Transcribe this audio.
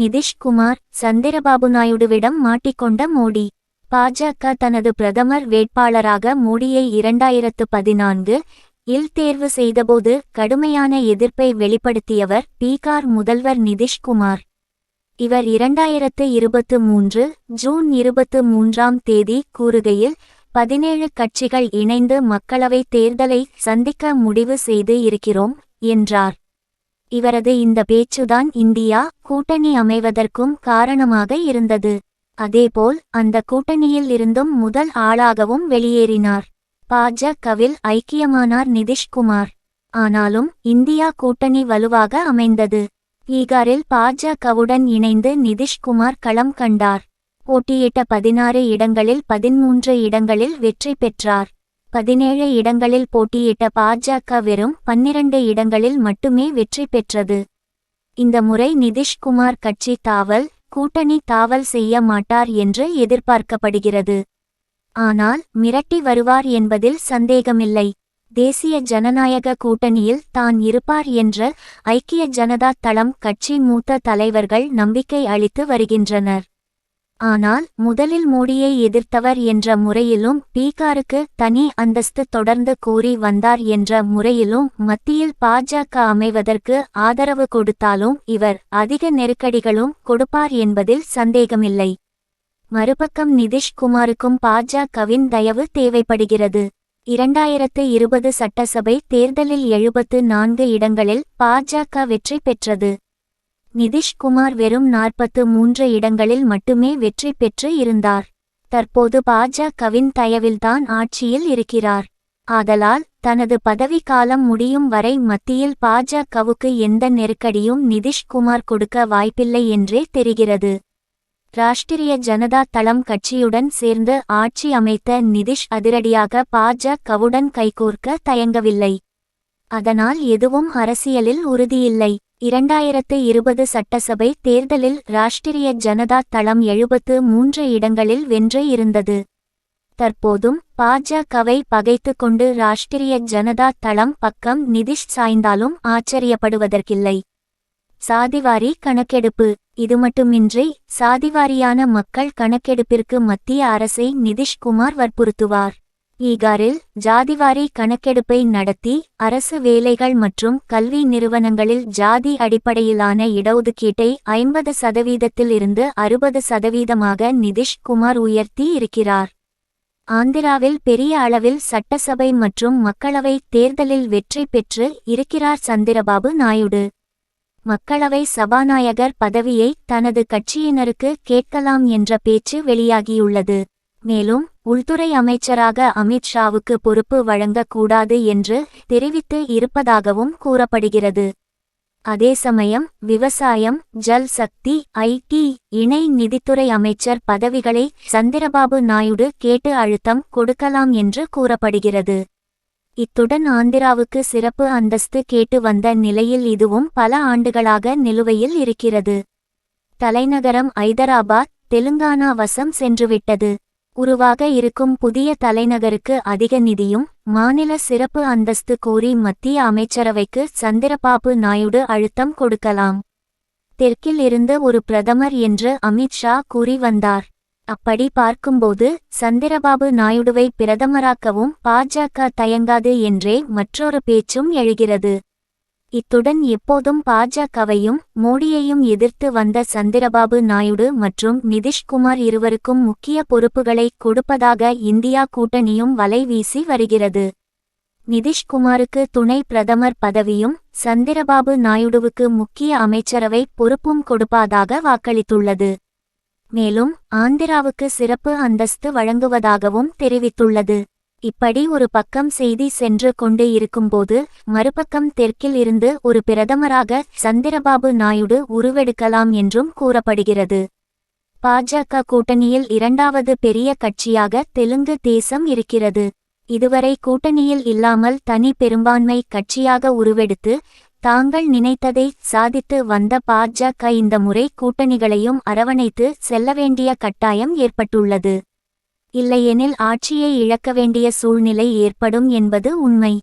நிதிஷ்குமார் சந்திரபாபு நாயுடுவிடம் மாட்டிக்கொண்ட மோடி. பாஜக தனது பிரதமர் வேட்பாளராக மோடியை இரண்டாயிரத்து பதினான்கு இல் தேர்வு செய்தபோது கடுமையான எதிர்ப்பை வெளிப்படுத்தியவர் பீகார் முதல்வர் நிதிஷ்குமார். இவர் இரண்டாயிரத்து இருபத்து மூன்று ஜூன் இருபத்து மூன்றாம் தேதி கூறுகையில் பதினேழு கட்சிகள் இணைந்து மக்களவைத் தேர்தலை சந்திக்க முடிவு செய்து இருக்கிறோம் என்றார். இவரது இந்த பேச்சுதான் இந்தியா கூட்டணி அமைவதற்கும் காரணமாக இருந்தது. அதேபோல் அந்த கூட்டணியில் இருந்தும் முதல் ஆளாகவும் வெளியேறினார். பாஜகவில் ஐக்கியமானார் நிதிஷ்குமார் ஆனாலும் இந்தியா கூட்டணி வலுவாக அமைந்தது. பீகாரில் பாஜகவுடன் இணைந்து நிதிஷ்குமார் களம் கண்டார். போட்டியிட்ட பதினாறு இடங்களில் பதிமூன்று இடங்களில் வெற்றி பெற்றார். பதினேழு இடங்களில் போட்டியிட்ட பாஜக வெறும் பன்னிரண்டு இடங்களில் மட்டுமே வெற்றி பெற்றது. இந்த முறை நிதிஷ்குமார் கட்சி தாவல் கூட்டணி தாவல் செய்ய மாட்டார் என்று எதிர்பார்க்கப்படுகிறது. ஆனால் மிரட்டி வருவார் என்பதில் சந்தேகமில்லை. தேசிய ஜனநாயக கூட்டணியில் தான் இருப்பார் என்ற ஐக்கிய ஜனதா தளம் கட்சி மூத்த தலைவர்கள் நம்பிக்கை அளித்து வருகின்றனர். ஆனால் முதலில் மோடியை எதிர்த்தவர் என்ற முறையிலும் பீகாருக்கு தனி அந்தஸ்து தொடர்ந்து கூறி வந்தார் என்ற முறையிலும் மத்தியில் பாஜக அமைவதற்கு ஆதரவு கொடுத்தாலும் இவர் அதிக நெருக்கடிகளும் கொடுப்பார் என்பதில் சந்தேகமில்லை. மறுபக்கம் நிதிஷ்குமாருக்கும் பாஜகவின் தயவு தேவைப்படுகிறது. இரண்டாயிரத்து இருபது சட்டசபை தேர்தலில் எழுபத்து நான்கு இடங்களில் பாஜக வெற்றி பெற்றது. நிதிஷ்குமார் வெறும் நாற்பத்து மூன்று இடங்களில் மட்டுமே வெற்றி பெற்று இருந்தார். தற்போது பாஜகவின் தயவில்தான் ஆட்சியில் இருக்கிறார். ஆதலால் தனது பதவிக்காலம் முடியும் வரை மத்தியில் பாஜகவுக்கு எந்த நெருக்கடியும் நிதிஷ்குமார் கொடுக்க வாய்ப்பில்லை என்றே தெரிகிறது. ராஷ்டிரிய ஜனதா தளம் கட்சியுடன் சேர்ந்து ஆட்சி அமைத்த நிதிஷ் அதிரடியாக பாஜகவுடன் கைகோர்க்க தயங்கவில்லை. அதனால் எதுவும் அரசியலில் உறுதியில்லை. இரண்டாயிரத்து இருபது சட்டசபை தேர்தலில் ராஷ்டிரிய ஜனதா தளம் எழுபத்து மூன்று இடங்களில் வென்று இருந்தது. தற்போதும் பாஜகவை பகைத்து கொண்டு ராஷ்டிரிய ஜனதா தளம் பக்கம் நிதிஷ் சாய்ந்தாலும் ஆச்சரியப்படுவதற்கில்லை. சாதிவாரி கணக்கெடுப்பு இது மட்டுமின்றி சாதிவாரியான மக்கள் கணக்கெடுப்பிற்கு மத்திய அரசை நிதிஷ்குமார் வற்புறுத்துவார். ஈகாரில் ஜாதிவாரி கணக்கெடுப்பை நடத்தி அரசு வேலைகள் மற்றும் கல்வி நிறுவனங்களில் ஜாதி அடிப்படையிலான இடஒதுக்கீட்டை ஐம்பது சதவீதத்தில் இருந்து அறுபது சதவீதமாக நிதிஷ்குமார் உயர்த்தி இருக்கிறார். ஆந்திராவில் பெரிய அளவில் சட்டசபை மற்றும் மக்களவை தேர்தலில் வெற்றி பெற்று இருக்கிறார் சந்திரபாபு நாயுடு. மக்களவை சபாநாயகர் பதவியை தனது கட்சியினருக்கு கேட்கலாம் என்ற பேச்சு வெளியாகியுள்ளது. மேலும் உள்துறை அமைச்சராக அமித் ஷாவுக்கு பொறுப்பு வழங்கக்கூடாது என்று தெரிவித்து இருப்பதாகவும் கூறப்படுகிறது. அதே சமயம் விவசாயம் ஜல் சக்தி ஐடி இணை நிதித்துறை அமைச்சர் பதவிகளை சந்திரபாபு நாயுடு கேட்டு அழுத்தம் கொடுக்கலாம் என்று கூறப்படுகிறது. இத்துடன் ஆந்திராவுக்கு சிறப்பு அந்தஸ்து கேட்டு வந்த நிலையில் இதுவும் பல ஆண்டுகளாக நிலுவையில் இருக்கிறது. தலைநகரம் ஐதராபாத் தெலுங்கானா வசம் சென்றுவிட்டது. உருவாக இருக்கும் புதிய தலைநகருக்கு அதிக நிதியும் மாநில சிறப்பு அந்தஸ்து கோரி மத்திய அமைச்சரவைக்கு சந்திரபாபு நாயுடு அழுத்தம் கொடுக்கலாம். தெற்கில் இருந்து ஒரு பிரதமர் என்று அமித் ஷா கூறி வந்தார். அப்படி பார்க்கும்போது சந்திரபாபு நாயுடுவை பிரதமராக்கவும் பாஜக தயங்காது என்றே மற்றொரு பேச்சும் எழுகிறது. இத்துடன் எப்போதும் பாஜகவையும் மோடியையும் எதிர்த்து வந்த சந்திரபாபு நாயுடு மற்றும் நிதிஷ்குமார் இருவருக்கும் முக்கிய பொறுப்புகளை கொடுப்பதாக இந்தியா கூட்டணியும் வலை வீசி வருகிறது. நிதிஷ்குமாருக்கு துணை பிரதமர் பதவியும் சந்திரபாபு நாயுடுவுக்கு முக்கிய அமைச்சரவை பொறுப்பும் கொடுப்பதாக வாக்களித்துள்ளது. மேலும் ஆந்திராவுக்கு சிறப்பு அந்தஸ்து வழங்குவதாகவும் தெரிவித்துள்ளது. இப்படி ஒரு பக்கம் செய்தி சென்று கொண்டே இருக்கும்போது மறுபக்கம் தெற்கில் இருந்து ஒரு பிரதமராக சந்திரபாபு நாயுடு உருவெடுக்கலாம் என்றும் கூறப்படுகிறது. பாஜக கூட்டணியில் இரண்டாவது பெரிய கட்சியாக தெலுங்கு தேசம் இருக்கிறது. இதுவரை கூட்டணியில் இல்லாமல் தனி பெரும்பான்மை கட்சியாக உருவெடுத்து தாங்கள் நினைத்ததை சாதித்து வந்த பாஜக இந்த முறை கூட்டணிகளையும் அரவணைத்து செல்ல வேண்டிய கட்டாயம் ஏற்பட்டுள்ளது. இல்லையெனில் ஆட்சியை இழக்க வேண்டிய சூழ்நிலை ஏற்படும் என்பது உண்மை.